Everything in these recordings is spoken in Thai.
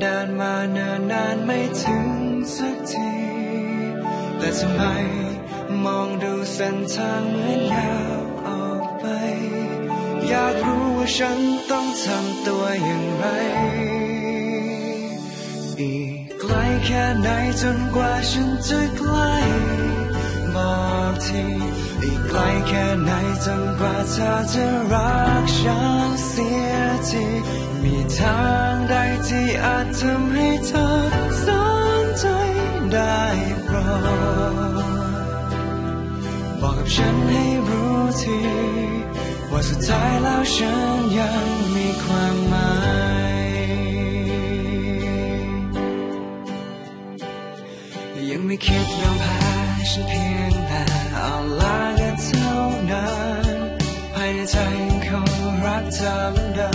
เดินมาเนิ่นนานไม่ถึงสักที แต่ทำไมมองดูเส้นทางเหมือนยาวออกไป อยากรู้ว่าฉันต้องทำตัวอย่างไร อีกไกลแค่ไหนจนกว่าฉันจะใกล้บอกทีอีกไกลแค่ไหนจนกว่าเธอจะรัก อาจทำให้เธอสนใจได้โปรดบอกกับฉันให้รู้ทีว่าสุดท้ายแล้วฉันยังมีความหมายยังไม่คิดยอมแพ้ฉันเพียงแต่เอาลากันเท่านั้นภายในใจยังคงรักเธอเหมือนเดิม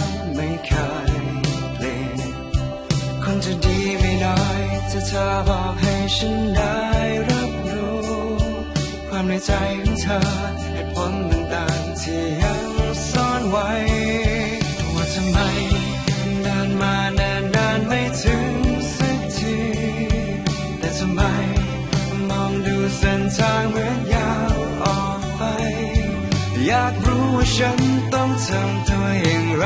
จะดีไม่น้อยถ้าเธอบอกให้ฉันได้รับรู้ ความในใจของเธอเหตุผลต่างๆที่ยังซ่อนไว้ ว่าทำไมนานมานานนานไม่ถึงสักที แต่ทำไมมองดูเส้นทางเหมือนยาวออกไป อยากรู้ว่าฉันต้องทำตัวอย่างไร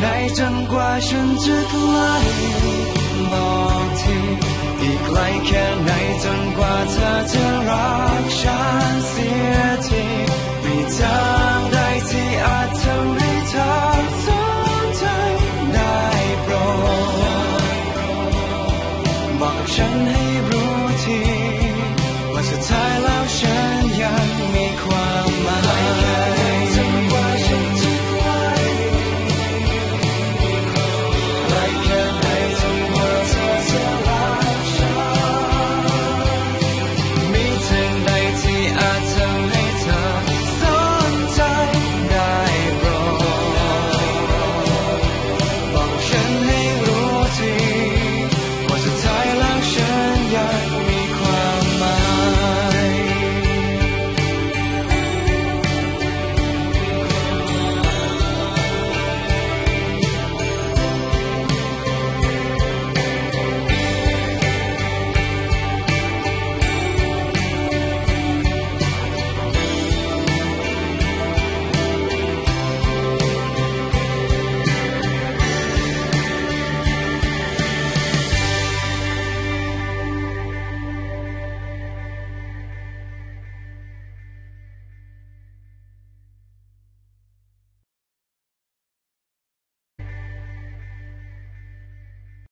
ไหนจนกว่าฉันจะใกล้บอกทีอีกไกลแค่ไหนจนกว่าเธอจะรักฉัน